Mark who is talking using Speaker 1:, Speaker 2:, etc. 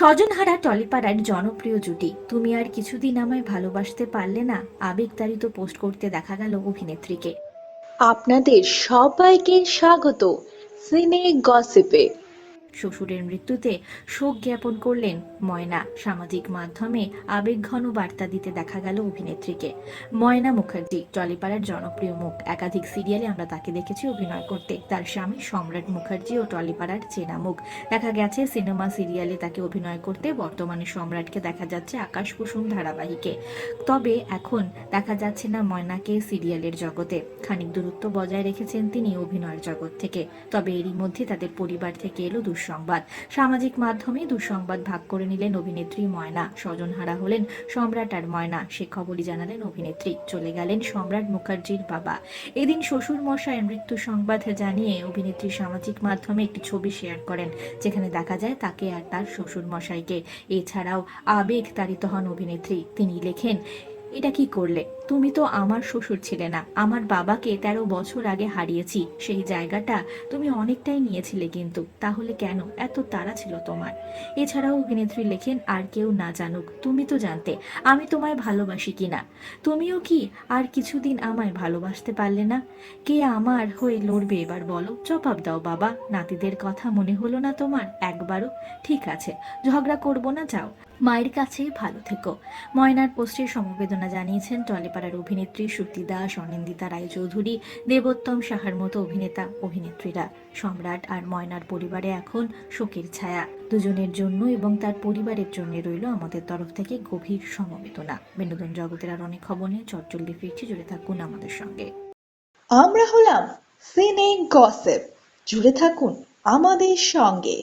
Speaker 1: স্বজনহারা টলিপাড়ার জনপ্রিয় জুটি। তুমি আর কিছুদিন আমায় ভালোবাসতে পারলে না আবেগতাড়িত পোস্ট করতে দেখা গেল অভিনেত্রীকে।
Speaker 2: আপনাদের সবাইকে স্বাগত। সিনে গসিপে।
Speaker 1: শ্বশুরের মৃত্যুতে শোক জ্ঞাপন করলেন ময়না। সামাজিক মাধ্যমে আবেগঘন বার্তা দিতে দেখা গেল অভিনেত্রীকে। ময়না মুখার্জি, টলিপাড়ার জনপ্রিয় মুখ। একাধিক সিরিয়ালে আমরা তাকে দেখেছি অভিনয় করতে। তার স্বামী সম্রাট মুখার্জি ও টলিপাড়ার চেনা মুখ। দেখা গেছে সিনেমা সিরিয়ালে তাকে অভিনয় করতে বর্তমানে সম্রাটকে দেখা যাচ্ছে আকাশ কুসুম ধারাবাহিকে। তবে এখন দেখা যাচ্ছে না ময়নাকে সিরিয়ালের জগতে। খানিক দূরত্ব বজায় রেখেছেন তিনি অভিনয়ের জগৎ থেকে। তবে এরই মধ্যে তাদের পরিবার থেকে এলো দুঃসংবাদ। সামাজিক মাধ্যমে দুঃসংবাদ ভাগ করে নিলেন অভিনেত্রী ময়না। স্বজনহারা হলেন সম্রাট আর ময়না। সে খবরই জানালেন অভিনেত্রী। চলে গেলেন সম্রাট মুখার্জির বাবা। এদিন শ্বশুর মশাইয়ের মৃত্যু সংবাদ জানিয়ে অভিনেত্রী সামাজিক মাধ্যমে একটি ছবি শেয়ার করেন, যেখানে দেখা যায় তাকে আর তার শ্বশুর মশাইকে এছাড়াও আবেগ তাড়িত হন অভিনেত্রী। তিনি লেখেন এটা কি করলে? তুমি তো আমার শ্বশুর ছিলে না। আমার বাবাকে তেরো বছর আগে হারিয়েছি। সেই জায়গাটা তুমি অনেকটাই নিয়েছিলে কিন্তু। তাহলে কেন? এত তাড়া ছিল তোমার। এছাড়াও অভিনেত্রী লেখেন, আর কেউ না জানুক। তুমি তো জানতে, আমি তোমায় ভালোবাসি কিনা? তুমিও কি আর কিছুদিন আমায় ভালোবাসতে পারলে না? কে আমার হয়ে লড়বে এবার বলো? জবাব দাও বাবা। নাতিদের কথা মনে হলো না তোমার? একবারও? ঠিক আছে। ঝগড়া করব না, যাও। মায়ের কাছেই ভালো থেকো। ময়নার পোস্টে সমবেদনা জানিয়েছেন টলেপাড়ার অভিনেত্রী শ্রুতি দাস, অনিন্দিতা রায়চৌধুরী, দেবোত্তম সাহার মতো অভিনেতা, অভিনেত্রীরা। সম্রাট আর ময়নার পরিবারে এখন শোকের ছায়া। দুজনের জন্য এবং তার পরিবারের জন্য রইল আমাদের তরফ থেকে গভীর সমবেদনা। বিনোদন জগতের আর অনেক খবর নিয়ে চটচল্লি ফিরছি, জুড়ে থাকুন আমাদের সঙ্গে।
Speaker 2: আমরা হলাম সিনে গসিপ। জুড়ে থাকুন আমাদের সঙ্গে।